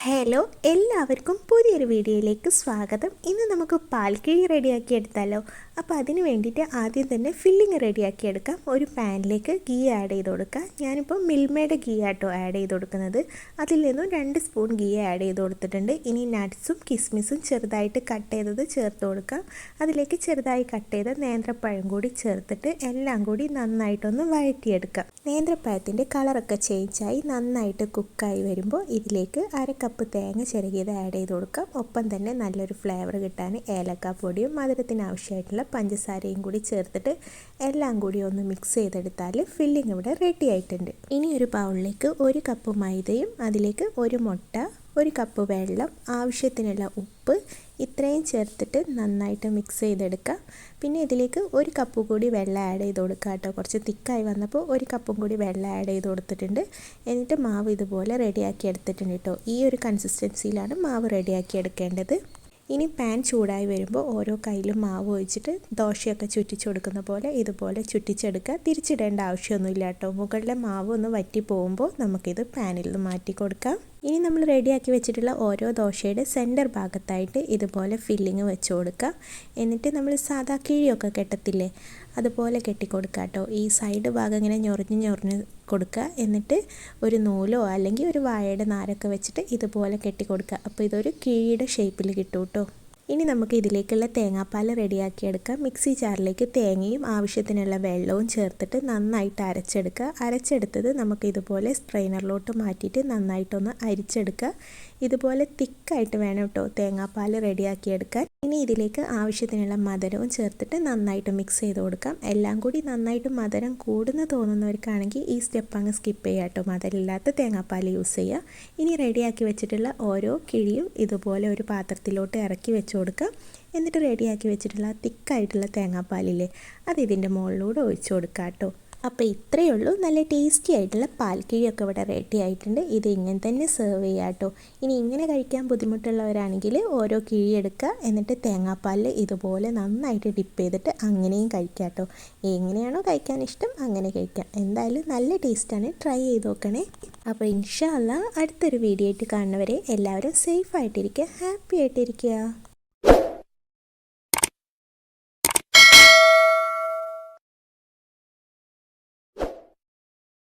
Hello എല്ലാവർക്കും പുതിയൊരു വീഡിയോയിലേക്ക് സ്വാഗതം. ഇന്ന് നമുക്ക് പാൽക്കിഴി റെഡിയാക്കി എടുത്താലോ? അപ്പോൾ അതിന് വേണ്ടിയിട്ട് ആദ്യം തന്നെ ഫില്ലിങ് റെഡിയാക്കി എടുക്കാം. ഒരു പാനിലേക്ക് ഗീ ആഡ് ചെയ്ത് കൊടുക്കുക ഞാനിപ്പോൾ മിൽമയുടെ ഗീ ആട്ടോ ആഡ് ചെയ്ത് കൊടുക്കുന്നത്. അതിൽ നിന്നും രണ്ട് സ്പൂൺ ഗീ ആഡ് ചെയ്ത് കൊടുത്തിട്ടുണ്ട്. ഇനി നട്ട്സും കിസ്മിസും ചെറുതായിട്ട് കട്ട് ചെയ്തത് ചേർത്ത് കൊടുക്കാം. അതിലേക്ക് ചെറുതായി കട്ട് ചെയ്ത നേന്ത്രപ്പഴം കൂടി ചേർത്തിട്ട് എല്ലാം കൂടി നന്നായിട്ടൊന്ന് വഴറ്റിയെടുക്കാം. നേന്ത്രപ്പഴത്തിന്റെ കളറൊക്കെ ചേഞ്ചായി നന്നായിട്ട് കുക്കായി വരുമ്പോൾ ഇതിലേക്ക് അര കപ്പ് തേങ്ങ ചെറുകിയത് ആഡ് ചെയ്ത് കൊടുക്കാം. ഒപ്പം തന്നെ നല്ലൊരു ഫ്ലേവർ കിട്ടാൻ ഏലക്കാപ്പൊടിയും മധുരത്തിന് ആവശ്യമായിട്ടുള്ള പഞ്ചസാരയും കൂടി ചേർത്തിട്ട് എല്ലാം കൂടി ഒന്ന് മിക്സ് ചെയ്തെടുത്താൽ ഫില്ലിംഗ് ഇവിടെ റെഡി ആയിട്ടുണ്ട്. ഇനി ഒരു ബൗളിലേക്ക് ഒരു കപ്പ് മൈദയും അതിലേക്ക് ഒരു മുട്ട ഒരു കപ്പ് വെള്ളം ആവശ്യത്തിനുള്ള ഉപ്പ് ഇത്രയും ചേർത്തിട്ട് നന്നായിട്ട് മിക്സ് ചെയ്തെടുക്കുക. പിന്നെ ഇതിലേക്ക് ഒരു കപ്പ് കൂടി വെള്ളം ആഡ് ചെയ്ത് കൊടുക്കുക കേട്ടോ. കുറച്ച് തിക്കായി വന്നപ്പോൾ ഒരു കപ്പും കൂടി വെള്ളം ആഡ് ചെയ്ത് കൊടുത്തിട്ടുണ്ട്. എന്നിട്ട് മാവ് ഇതുപോലെ റെഡിയാക്കി എടുത്തിട്ടുണ്ട് കേട്ടോ. ഈ ഒരു കൺസിസ്റ്റൻസിയിലാണ് മാവ് റെഡിയാക്കി എടുക്കേണ്ടത്. ഇനി പാൻ ചൂടായി വരുമ്പോൾ ഓരോ കയ്യിലും മാവ് ഒഴിച്ചിട്ട് ദോശയൊക്കെ ചുറ്റിച്ചു കൊടുക്കുന്ന പോലെ ഇതുപോലെ ചുറ്റിച്ചെടുക്കുക. തിരിച്ചിടേണ്ട ആവശ്യമൊന്നുമില്ല കേട്ടോ. മുകളിലെ മാവ് ഒന്ന് വറ്റി പോകുമ്പോൾ നമുക്കിത് പാനിൽ നിന്ന് മാറ്റി കൊടുക്കാം. ഇനി നമ്മൾ റെഡിയാക്കി വെച്ചിട്ടുള്ള ഓരോ ദോശയുടെ സെന്റർ ഭാഗത്തായിട്ട് ഇതുപോലെ ഫില്ലിങ് വെച്ച് കൊടുക്കുക. എന്നിട്ട് നമ്മൾ സാധാ കിഴിയൊക്കെ കെട്ടത്തില്ലേ അതുപോലെ കെട്ടിക്കൊടുക്കുക കേട്ടോ. ഈ സൈഡ് ഭാഗം ഇങ്ങനെ ഞൊറിഞ്ഞ് ഞൊറിഞ്ഞ് കൊടുക്കുക. എന്നിട്ട് ഒരു നൂലോ അല്ലെങ്കിൽ ഒരു വാഴയുടെ നാരൊക്കെ വെച്ചിട്ട് ഇതുപോലെ കെട്ടിക്കൊടുക്കുക. അപ്പോൾ ഇതൊരു കിഴിയുടെ ഷേപ്പിൽ കിട്ടും കേട്ടോ. ഇനി നമുക്ക് ഇതിലേക്കുള്ള തേങ്ങാപ്പാൽ റെഡിയാക്കിയെടുക്കാം. മിക്സി ജാറിലേക്ക് തേങ്ങയും ആവശ്യത്തിനുള്ള വെള്ളവും ചേർത്തിട്ട് നന്നായിട്ട് അരച്ചെടുക്കുക. അരച്ചെടുത്തത് നമുക്ക് ഇതുപോലെ സ്ട്രെയിനറിലോട്ട് മാറ്റിയിട്ട് നന്നായിട്ടൊന്ന് അരിച്ചെടുക്കുക. ഇതുപോലെ തിക്കായിട്ട് വേണം കേട്ടോ തേങ്ങാപ്പാൽ റെഡിയാക്കിയെടുക്കാൻ. ഇനി ഇതിലേക്ക് ആവശ്യത്തിനുള്ള മധുരവും ചേർത്തിട്ട് നന്നായിട്ട് മിക്സ് ചെയ്ത് കൊടുക്കാം. എല്ലാം കൂടി നന്നായിട്ട് മധുരം കൂടുന്ന തോന്നുന്നവർക്കാണെങ്കിൽ ഈ സ്റ്റെപ്പ് അങ്ങ് സ്കിപ്പ് ചെയ്യുക കേട്ടോ മധുരമില്ലാത്ത തേങ്ങാപ്പാൽ യൂസ് ചെയ്യുക. ഇനി റെഡിയാക്കി വെച്ചിട്ടുള്ള ഓരോ കിഴിയും ഇതുപോലെ ഒരു പാത്രത്തിലോട്ട് ഇറക്കി വെച്ച് കൊടുക്കുക. എന്നിട്ട് റെഡിയാക്കി വെച്ചിട്ടുള്ള തിക്കായിട്ടുള്ള തേങ്ങാപ്പാലില്ലേ അത് ഇതിന്റെ മുകളിലൂടെ ഒഴിച്ചു കൊടുക്കാം കേട്ടോ അപ്പോൾ ഇത്രയേ ഉള്ളൂ. നല്ല ടേസ്റ്റി ആയിട്ടുള്ള പാൽക്കിഴിയൊക്കെ ഇവിടെ റെഡി ആയിട്ടുണ്ട്. ഇത് ഇങ്ങനെ തന്നെ സെർവ് ചെയ്യുക കേട്ടോ. ഇനി ഇങ്ങനെ കഴിക്കാൻ ബുദ്ധിമുട്ടുള്ളവരാണെങ്കിൽ ഓരോ കിഴി എടുക്കുക. എന്നിട്ട് തേങ്ങാപ്പാലിൽ ഇതുപോലെ നന്നായിട്ട് ഡിപ്പ് ചെയ്തിട്ട് അങ്ങനെയും കഴിക്കാം കേട്ടോ. എങ്ങനെയാണോ കഴിക്കാൻ ഇഷ്ടം അങ്ങനെ കഴിക്കാം. എന്തായാലും നല്ല ടേസ്റ്റാണ് ട്രൈ ചെയ്ത് നോക്കണേ. അപ്പോൾ ഇൻഷാല്ല അടുത്തൊരു വീഡിയോ ആയിട്ട് കാണുന്നവരെ എല്ലാവരും സേഫ് ആയിട്ടിരിക്കുക. ഹാപ്പി ആയിട്ടിരിക്കുക.